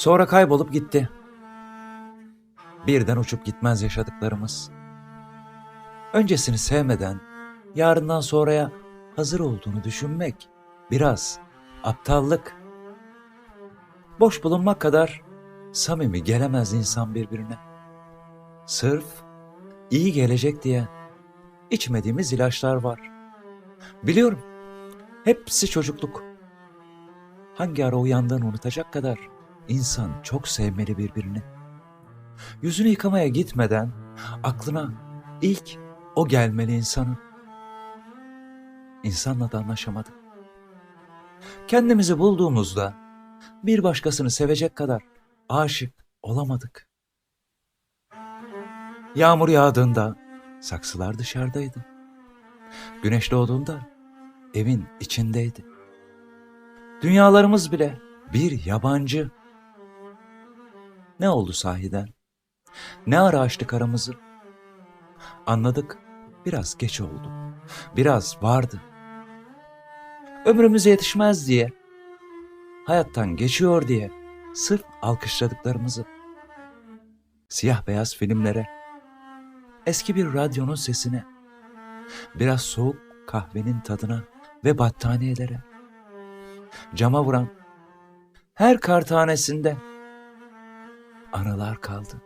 Sonra kaybolup gitti. Birden uçup gitmez yaşadıklarımız. Öncesini sevmeden yarından sonraya hazır olduğunu düşünmek biraz aptallık. Boş bulunmak kadar samimi gelemez insan birbirine. Sırf iyi gelecek diye içmediğimiz ilaçlar var. Biliyorum. Hepsi çocukluk. Hangi ara uyandığını unutacak kadar insan çok sevmeli birbirini. Yüzünü yıkamaya gitmeden aklına ilk o gelmeli insanın. İnsanla da anlaşamadık. Kendimizi bulduğumuzda bir başkasını sevecek kadar aşık olamadık. Yağmur yağdığında saksılar dışarıdaydı. Güneş doğduğunda evin içindeydi. Dünyalarımız bile bir yabancı. Ne oldu sahiden? Ne ara açtık aramızı? Anladık, biraz geç oldu. Biraz vardı. Ömrümüze yetişmez diye, hayattan geçiyor diye sırf alkışladıklarımızı. Siyah beyaz filmlere, eski bir radyonun sesine, biraz soğuk kahvenin tadına ve battaniyelere, cama vuran her kar tanesinde anılar kaldı.